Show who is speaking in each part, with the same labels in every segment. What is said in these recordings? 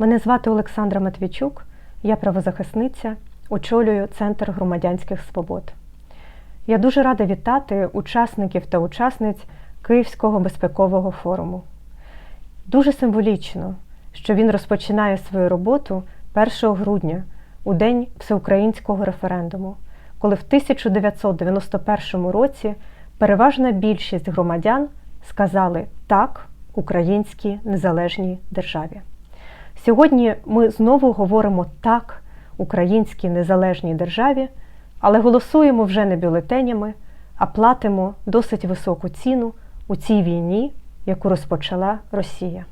Speaker 1: Мене звати Олександра Матвійчук, я правозахисниця, очолюю Центр громадянських свобод. Я дуже рада вітати учасників та учасниць Київського безпекового форуму. Дуже символічно, що він розпочинає свою роботу 1 грудня, у день всеукраїнського референдуму, коли в 1991 році переважна більшість громадян сказали так українській незалежній державі. Сьогодні ми знову говоримо так українській незалежній державі, але голосуємо вже не бюлетенями, а платимо досить високу ціну у цій війні, яку розпочала Росія.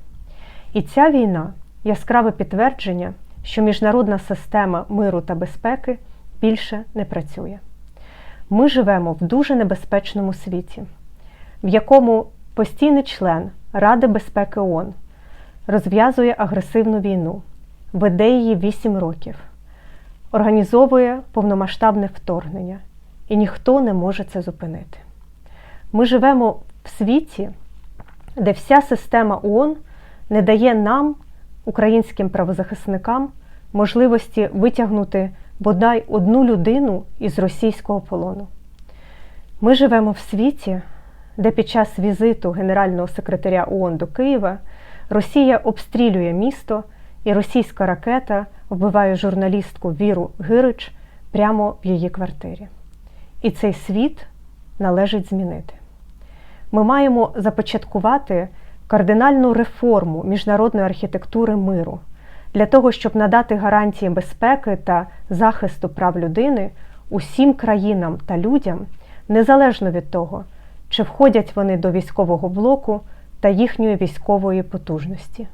Speaker 1: І ця війна яскраве підтвердження, що міжнародна система миру та безпеки більше не працює. Ми живемо в дуже небезпечному світі, в якому постійний член Ради безпеки ООН розв'язує агресивну війну, веде її 8 років, організовує повномасштабне вторгнення, і ніхто не може це зупинити. Ми живемо в світі, де вся система ООН не дає нам, українським правозахисникам, можливості витягнути бодай одну людину із російського полону. Ми живемо в світі, де під час візиту Генерального секретаря ООН до Києва Росія обстрілює місто, і російська ракета вбиває журналістку Віру Гирич прямо в її квартирі. І цей світ належить змінити. Ми маємо започаткувати кардинальну реформу міжнародної архітектури миру для того, щоб надати гарантії безпеки та захисту прав людини усім країнам та людям, незалежно від того, чи входять вони до військового блоку та їхньої військової потужності.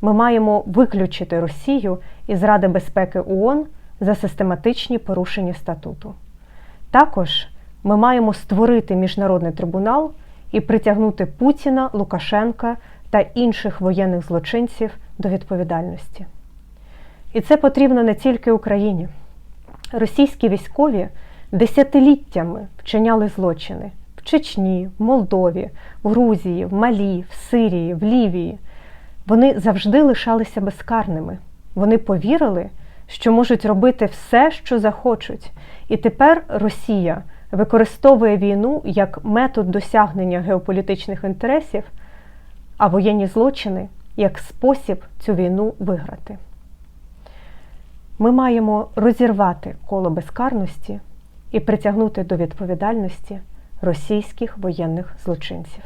Speaker 1: Ми маємо виключити Росію із Ради безпеки ООН за систематичні порушення статуту. Також ми маємо створити міжнародний трибунал і притягнути Путіна, Лукашенка та інших воєнних злочинців до відповідальності. І це потрібно не тільки Україні. Російські військові десятиліттями вчиняли злочини в Чечні, Молдові, в Грузії, в Малі, в Сирії, в Лівії. Вони завжди лишалися безкарними. Вони повірили, що можуть робити все, що захочуть. І тепер Росія використовує війну як метод досягнення геополітичних інтересів, а воєнні злочини як спосіб цю війну виграти. Ми маємо розірвати коло безкарності і притягнути до відповідальності російських воєнних злочинців.